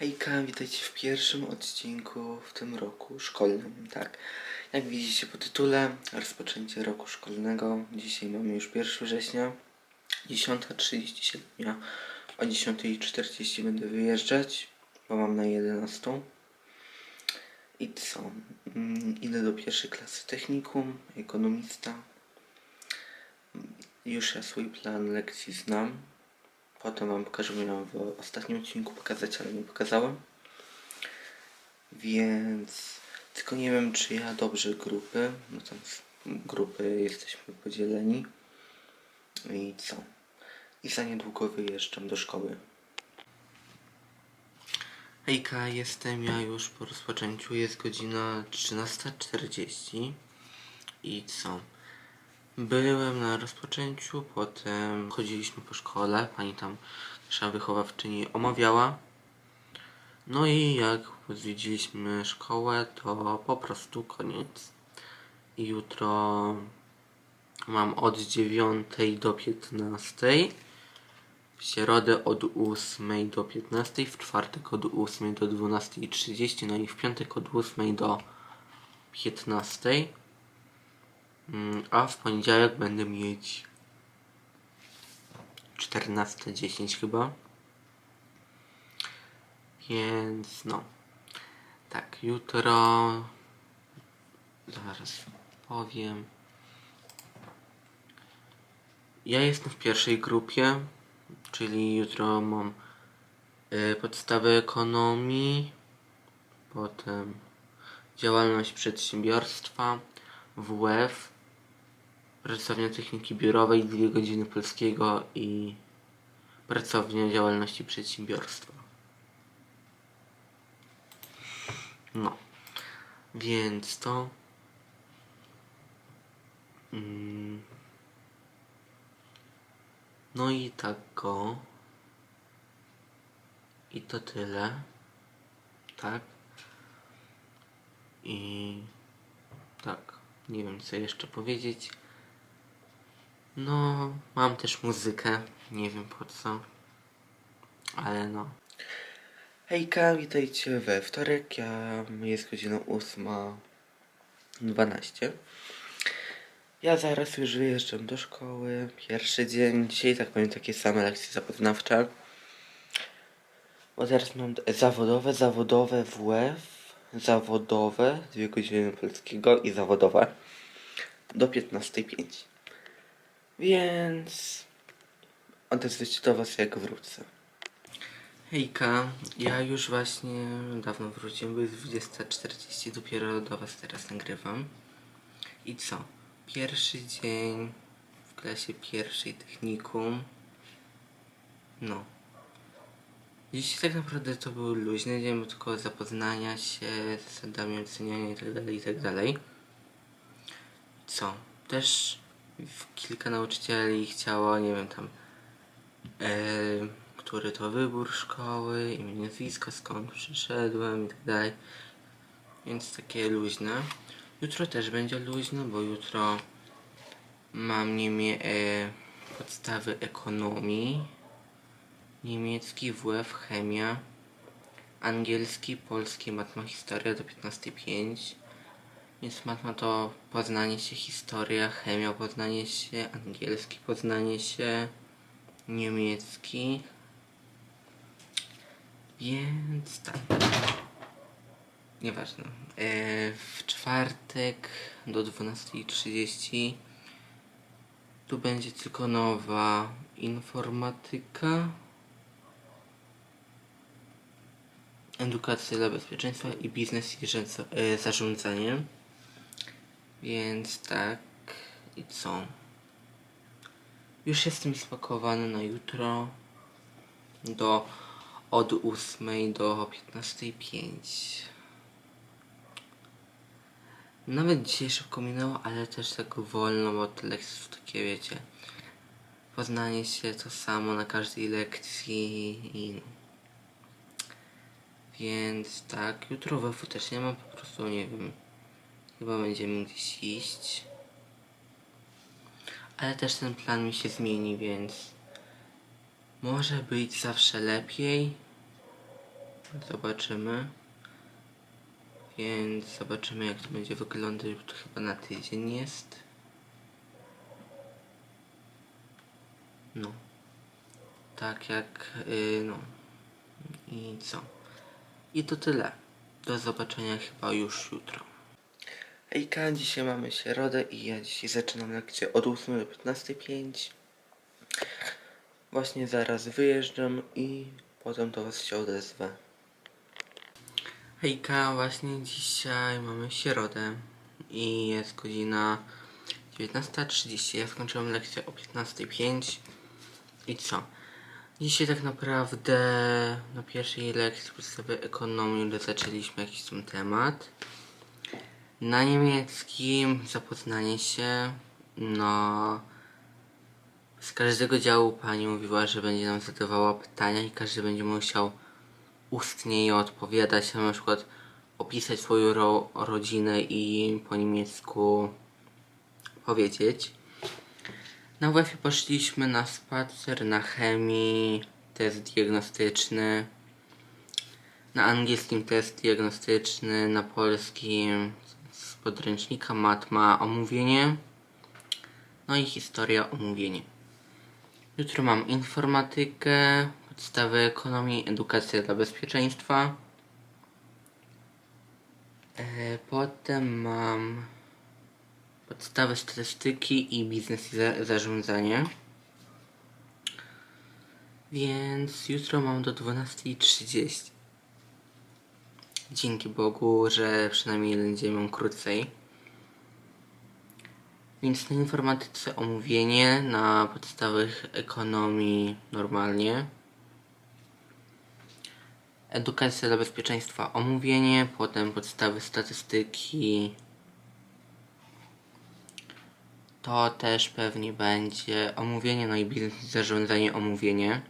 Hejka, witajcie w pierwszym odcinku w tym roku szkolnym, tak. Jak widzicie po tytule, rozpoczęcie roku szkolnego. Dzisiaj mamy już 1 września, 10.37. Ja o 10.40 będę wyjeżdżać, bo mam na 11. I co? Mm, Idę do pierwszej klasy technikum, ekonomista. Już ja swój plan lekcji znam. Potem wam pokażę, miałem w ostatnim odcinku pokazać, ale nie pokazałem. Więc tylko nie wiem, czy ja dobrze grupy, no tam grupy jesteśmy podzieleni. I co? I za niedługo wyjeżdżam do szkoły. Hejka, jestem ja już po rozpoczęciu, jest godzina 13.40 i co? Byłem na rozpoczęciu, potem chodziliśmy po szkole, pani tam, nasza wychowawczyni omawiała. No i jak odwiedziliśmy szkołę, to po prostu koniec. I jutro mam od 9 do 15. W środę od 8 do 15, w czwartek od 8 do 12.30, no i w piątek od 8 do 15. Mm, A w poniedziałek będę mieć 14.10 chyba. Więc no. Tak, jutro. Zaraz powiem. Ja jestem w pierwszej grupie, czyli jutro mam y, podstawę ekonomii, potem działalność przedsiębiorstwa, WF, pracownia techniki biurowej, dwie godziny polskiego i pracownia działalności przedsiębiorstwa. No, więc to. Mm, no i tak go. I to tyle. Tak. I tak, nie wiem co jeszcze powiedzieć. No, mam też muzykę, nie wiem po co, ale no. Hejka, witajcie we wtorek, ja, jest godzina 8.12. Ja zaraz już wyjeżdżam do szkoły, pierwszy dzień, dzisiaj tak powiem takie same lekcje zapoznawcze. Bo teraz mam zawodowe, zawodowe WF, zawodowe, dwie godziny polskiego i zawodowe do 15.05. Więc odezwę się do Was jak wrócę. Hejka, ja już właśnie dawno wróciłem, bo jest 20.40, dopiero do Was teraz nagrywam. I co? Pierwszy dzień w klasie pierwszej technikum. No. Dziś tak naprawdę to był luźny dzień, bo tylko zapoznania się z zasadami oceniania itd. itd. Co? Też kilka nauczycieli chciało, nie wiem tam, e, który to wybór szkoły, imię, nazwisko, skąd przyszedłem itd. Więc takie luźne. Jutro też będzie luźno, bo jutro mam niemie e, podstawy ekonomii, niemiecki, WF, chemia, angielski, polski, matma, historia do 15.05. Więc matma to poznanie się, historia, chemia, poznanie się, angielski, poznanie się, niemiecki. Więc tak. Nieważne. E, w czwartek do 12.30 tu będzie tylko nowa informatyka, edukacja dla bezpieczeństwa i biznes i zarządzanie. Więc tak. I co? Już jestem spakowany na jutro do od 8 do 15.05. Nawet dzisiaj szybko minęło, ale też tak wolno, bo te lekcje są takie, wiecie, poznanie się to samo na każdej lekcji i no. Więc tak, jutro WF też nie mam, po prostu nie wiem, chyba będziemy gdzieś iść. Ale też ten plan mi się zmieni, więc może być zawsze lepiej. Zobaczymy. Więc zobaczymy jak to będzie wyglądać, bo to chyba na tydzień jest. No. Tak jak, yy, no. I co? I to tyle. Do zobaczenia chyba już jutro. Hejka, dzisiaj mamy środę i ja dzisiaj zaczynam lekcję od 8 do 15.05. Właśnie zaraz wyjeżdżam i potem do Was się odezwę. Hejka, właśnie dzisiaj mamy środę i jest godzina 19.30. Ja skończyłem lekcję o 15.05 i co? Dzisiaj tak naprawdę na pierwszej lekcji podstawy ekonomii zaczęliśmy jakiś tam temat. Na niemieckim zapoznanie się, no z każdego działu pani mówiła, że będzie nam zadawała pytania i każdy będzie musiał ustnie je odpowiadać, na przykład opisać swoją ro rodzinę i po niemiecku powiedzieć. Na WF poszliśmy na spacer, na chemii, test diagnostyczny, na angielskim test diagnostyczny, na polskim podręcznika matma omówienie, no i historia omówienie. Jutro mam informatykę, podstawy ekonomii, edukacja dla bezpieczeństwa. E, potem mam podstawy statystyki i biznes i za zarządzanie. Więc jutro mam do 12.30. Dzięki Bogu, że przynajmniej jeden dzień mam krócej. Więc na informatyce omówienie, na podstawach ekonomii normalnie. Edukacja dla bezpieczeństwa omówienie, potem podstawy statystyki. To też pewnie będzie omówienie, no i biznes zarządzanie omówienie.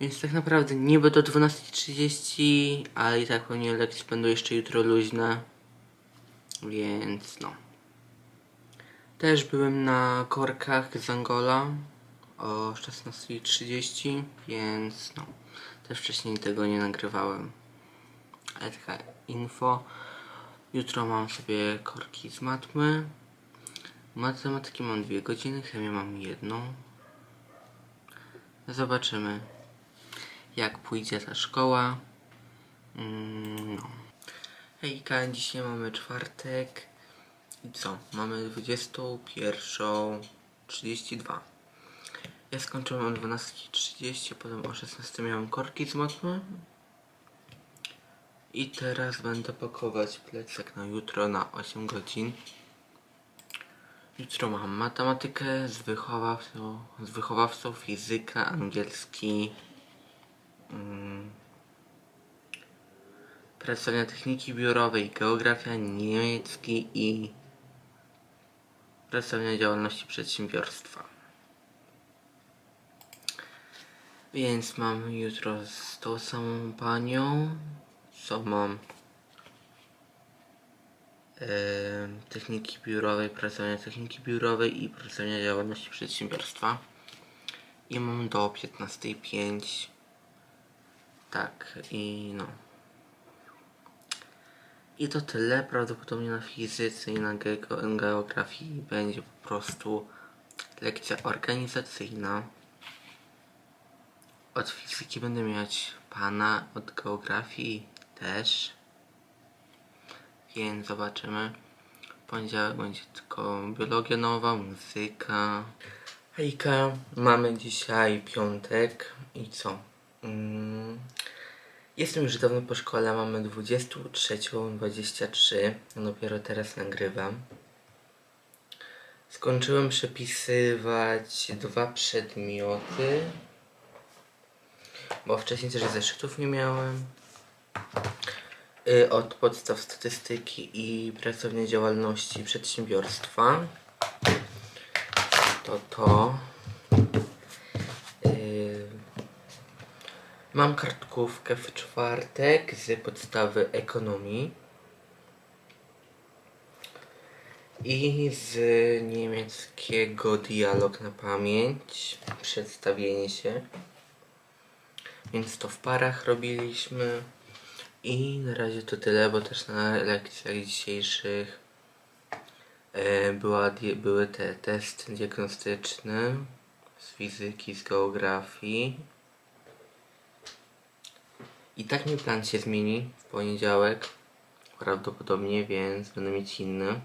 Więc tak naprawdę niby do 12.30, ale i tak pewnie lekcje będą jeszcze jutro luźne. Więc no. Też byłem na korkach z Angola o 16.30, więc no. Też wcześniej tego nie nagrywałem. Ale taka info. Jutro mam sobie korki z matmy. Matematyki mam dwie godziny, chemię mam jedną. Zobaczymy jak pójdzie ta szkoła. Mm, no. Hejka, dzisiaj mamy czwartek. I co? Mamy 21.32. Ja skończyłem o 12.30, potem o 16.00 miałem korki z matmy. I teraz będę pakować plecak na jutro na 8 godzin. Jutro mam matematykę z wychowawcą, z wychowawcą fizyka, angielski, pracownia techniki biurowej, geografia, niemiecki i pracownia działalności przedsiębiorstwa. Więc mam jutro z tą samą panią, co mam techniki biurowej, pracownia techniki biurowej i pracownia działalności przedsiębiorstwa. I mam do 15.05. Tak, i no. I to tyle. Prawdopodobnie na fizyce i na geo- geografii będzie po prostu lekcja organizacyjna. Od fizyki będę mieć pana, od geografii też. Więc zobaczymy. Poniedziałek będzie tylko biologia nowa, muzyka. Hejka, mamy dzisiaj piątek i co? Mm, Jestem już dawno po szkole, mamy 23.23, dopiero teraz nagrywam. Skończyłem przepisywać dwa przedmioty, bo wcześniej też zeszytów nie miałem. Y, Od podstaw statystyki i pracownia działalności przedsiębiorstwa. To to. Y, Mam kartkówkę w czwartek z podstawy ekonomii i z niemieckiego dialog na pamięć, przedstawienie się. Więc to w parach robiliśmy. I na razie to tyle, bo też na lekcjach dzisiejszych e, była, były te testy diagnostyczne z fizyki, z geografii. I tak mi plan się zmieni w poniedziałek. Prawdopodobnie, więc będę mieć inny.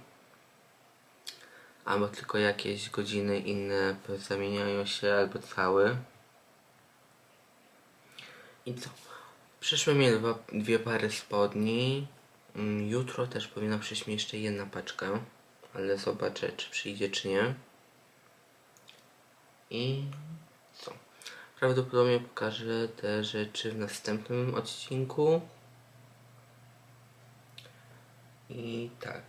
Albo tylko jakieś godziny inne zamieniają się, albo cały. I co? Przyszły mi dwa, dwie pary spodni. Mm, Jutro też powinna przyjść mi jeszcze jedna paczka, ale zobaczę, czy przyjdzie, czy nie. I co? Prawdopodobnie pokażę te rzeczy w następnym odcinku. I tak.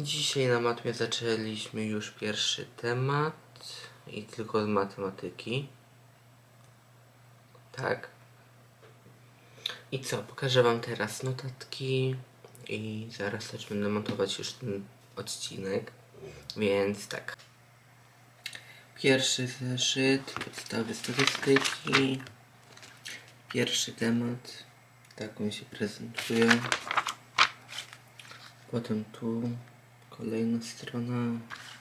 Dzisiaj na matmie zaczęliśmy już pierwszy temat i tylko z matematyki. Tak. I co? Pokażę Wam teraz notatki i zaraz też będę montować już ten odcinek. Więc tak. Pierwszy zeszyt, podstawy statystyki. Pierwszy temat. Tak on się prezentuje. Potem tu kolejna strona,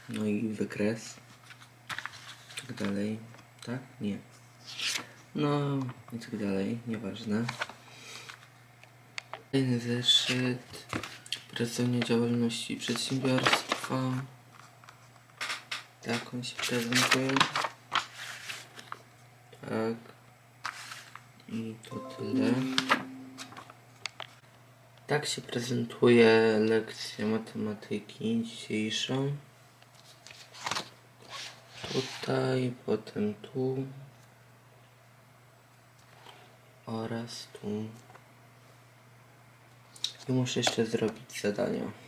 no i wykres. Tak dalej. Tak? Nie. No i tak dalej, nieważne. Kolejny zeszyt. Prowadzenie działalności przedsiębiorstwa. Tak on się prezentuje. Tak. I to tyle. Tak się prezentuje lekcja matematyki dzisiejszą. Tutaj, potem tu oraz tu. I muszę jeszcze zrobić zadania.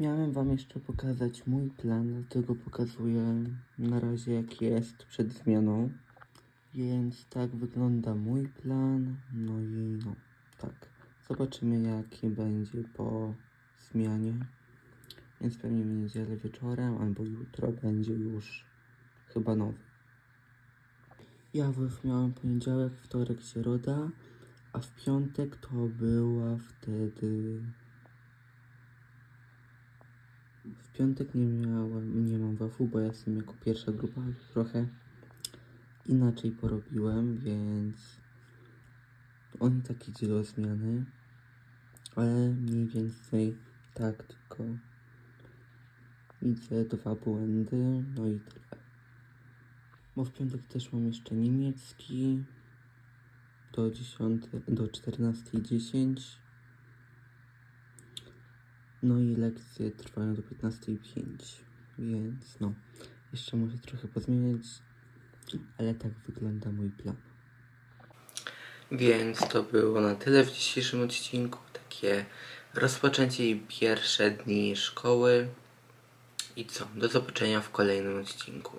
Miałem wam jeszcze pokazać mój plan, dlatego pokazuję na razie jaki jest przed zmianą. Więc tak wygląda mój plan. No i no, tak. Zobaczymy jaki będzie po zmianie. Więc pewnie w niedzielę wieczorem albo jutro będzie już chyba nowy. Ja w- miałem poniedziałek, wtorek, środa, a w piątek to była wtedy... W piątek nie miałem, nie mam WF-u, bo ja jestem jako pierwsza grupa trochę inaczej porobiłem, więc oni tak idzie do zmiany, ale mniej więcej tak tylko widzę dwa błędy, no i tyle. Bo w piątek też mam jeszcze niemiecki do 10, do 14.10. No i lekcje trwają do 15.05, więc no, jeszcze muszę trochę pozmieniać, ale tak wygląda mój plan. Więc to było na tyle w dzisiejszym odcinku. Takie rozpoczęcie i pierwsze dni szkoły. I co? Do zobaczenia w kolejnym odcinku.